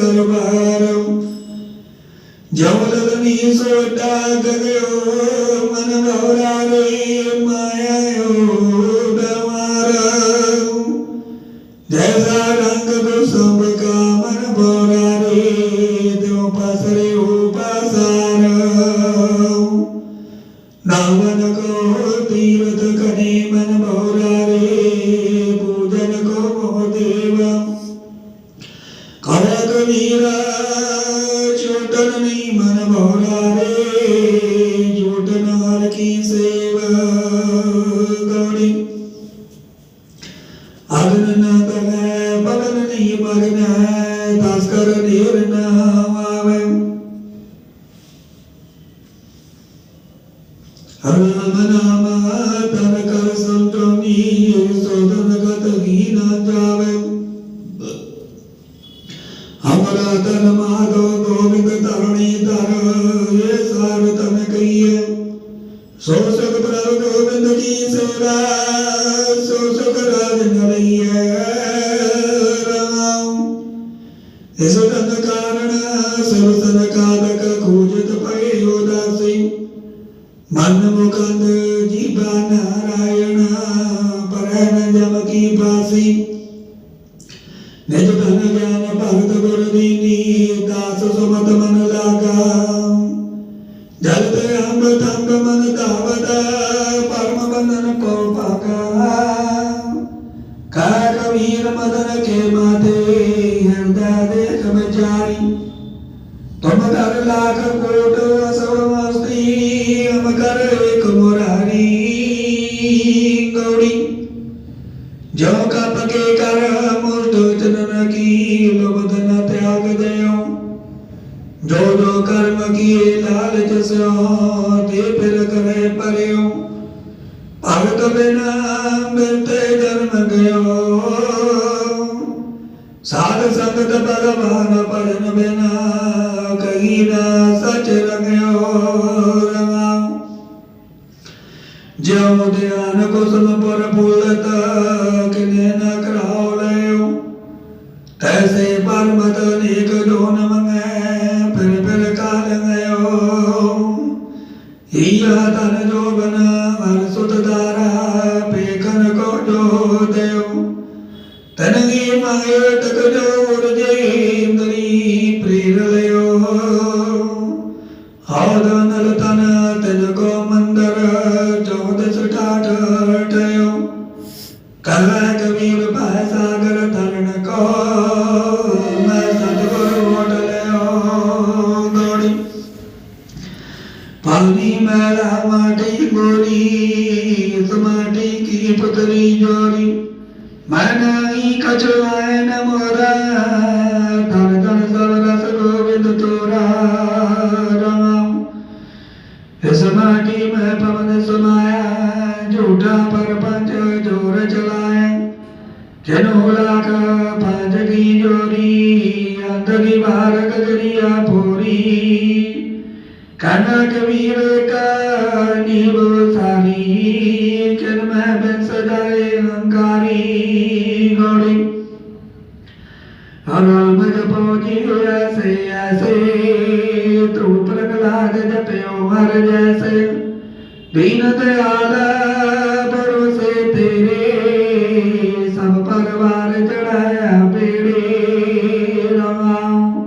ਨਾ ਹਰ ਭਜੇ ਮਨ ਗਗਿਓ ਮਨ ਮੋਰਾ ਰੇ ਲੀਨੇ ਕਰ ਛੋਟਨ ਨਹੀਂ ਮਨ ਭੋਰਾ ਰੇ ਛੋਟਨ ਹਰ ਕੀ ਸੇਵ ਗੌੜੀ ਅਗਨ ਨਾ ਤਗੈ ਬਗਨ ਨਹੀਂ ਮਗਨੈ ਦਸ ਕਰ ਨੀਰ ਨਾ ਆਵੇ ਹਰ ਨਾਮ ਨਾਮ ਸੋ ਸੁਖ ਪ੍ਰਭ ਗੋਬਿੰਦ ਕੀ ਸੇਵਾ ਸੋ ਸੁਖ ਰਾਜ ਨਰਈਐ ਰਾਮ ਇਸ ਤਨ ਕਾਰਣ ਸਭ ਤਨ ਕਾਦਕ ਖੋਜਤ ਪਏ ਉਦਾਸੀ ਮਨ ਮੁਕੰਦ ਜੀਵਾ ਨਾਰਾਇਣ ਪਰੈ ਨ ਜਮ ਕੀ ਬਾਸੀ ਨਿਜ ਧਨ ਗਿਆਨ ਭਗਤ ਗੁਰ ਦੀਨੀ ਦਾਸ ਸੁਮਤ ਮਨ ਲਾਗਾ ਜਲ ਤੇ ਅੰਬ ਮਨ ਧਾਵਤ ਪਰਮ ਬੰਧਨ ਕੋ ਪਾਗਾ ਕਾ ਕਬੀਰ ਮਦਨ ਕੇ ਮਾਤੇ ਹਿਰਦਾ ਦੇਖ ਵਿਚਾਰੀ ਤੁਮ ਕਰ ਲਾਖ ਕੋਟ ਅਸਵ ਮਸਤੀ ਅਮ ਕਰ ਇੱਕ ਮੁਰਾਰੀ ਗੌੜੀ ਜੋ ਕਪ ਕੇ ਕਰ ਮੁਸ਼ਟ ਚਨਨ ਕੀ ਲੋਭਦ ਨ ਤਿਆਗ ਦਿਓ। ਜੋ ਜੋ ਕਰਮ ਕੀਏ ਲਾਲਚ ਸਿਓ ਤੇ ਫਿਰ ਕਰੇ ਪਰਿਓ ਭਗਤ ਬਿਨਾ ਮਿਲਤੇ ਜਨਮ ਗਇਓ ਸਾਧ ਸੰਗਤ ਭਗਵਾਨ ਭਜਨ ਬਿਨਾ ਕਹੀ ਨਾ ਸਚ ਰੰਗਿਓ ਰਮਾਉ ਜਿਉ ਧਿਆਨ ਕੁਸਮ ਪਰ ਫੁੱਲਤ ਕਿਨੇ ਨ ਕਰਾਉ ਲਿਓ ਐਸੇ ਪਰਮਤ ਨੇਕ ਜੋਨ ਮੰਗੈ ਹੀਆ ਤਨ ਜੋਬਨ ਹਰ ਸੁਤ ਦਾਰਾ ਪੇਖਨ ਕੋ ਜੋ ਦੇਉ। ਤਨਗੀ ਮਾਇ ਤਕ ਜੋਰ ਜੇ ਇੰਦਰੀ ਪ੍ਰੇਰ ਲਿਓ। ਹਉਦ ਨਲ ਤਨ ਕੋ ਮੰਦਰ ਕੀ ਪੁਤਰੀ ਜੋਰੀ ਮੈਂ ਨ ਮੋਰਾ ਧਨ ਧਨ ਸਭ ਰਸ ਗੋਬਿੰਦ ਤੋਰਾ ਰਾਮ। ਇਸ ਮਾਟੀ ਮੈਂ ਪਵਨ ਸਮਾਇਆ, ਝੂਠਾ ਪਰਪੰਚ ਜੋਰ ਚਲਾਇਆ। ਜਨੋ ਲਾਖ ਪੰਜ ਕੀ ਜੋਰੀ, ਅੰਧ ਕੀ ਬਾਰ ਗਜਰੀਆ ਪੂਰੀ। ਕਨ ਕਬੀਰ ਕਾ ਨੀਵ ਹਰ ਜੈਸੇ ਦੀਨ ਦਿਆਲ ਭਰੋਸੇ ਤੇਰੇ, ਸਭ ਪਰਵਾਰ ਚੜਾਇਆ ਬੇੜੇ ਰਮਾਉ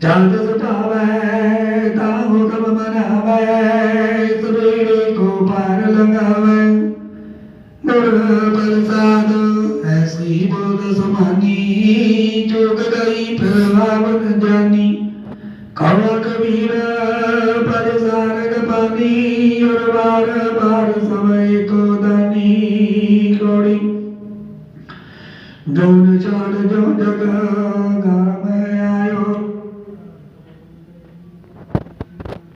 ਜਦ ਸੁਭਾਵੈ ਤਾ ਹੁਕਮ ਮਨਾਵੈ ਸਵੇੜੇ ਕੋ ਪਾਰ ਲੰਗਾਵੈ ਗੁਰ ਪ੍ਰਸਾਦ, ਐਸੀ ਬੋਧ ਸੁਮਾਨੀ ਜੋਗ ਗਈ ਪ੍ਰਭਾਵਨ ਜਾਨੀ। ਕਵ ਕਬੀਰ ਪਦ ਸਾਰਗ ਪਾਨੀ ਔਰ ਬਾਰ ਬਾਰ ਸਮੇ ਕੋ ਦਾਨੀ ਕੋੜੀ ਜੋਨ ਛਾੜ ਜੋ ਜਗ ਗਾਵ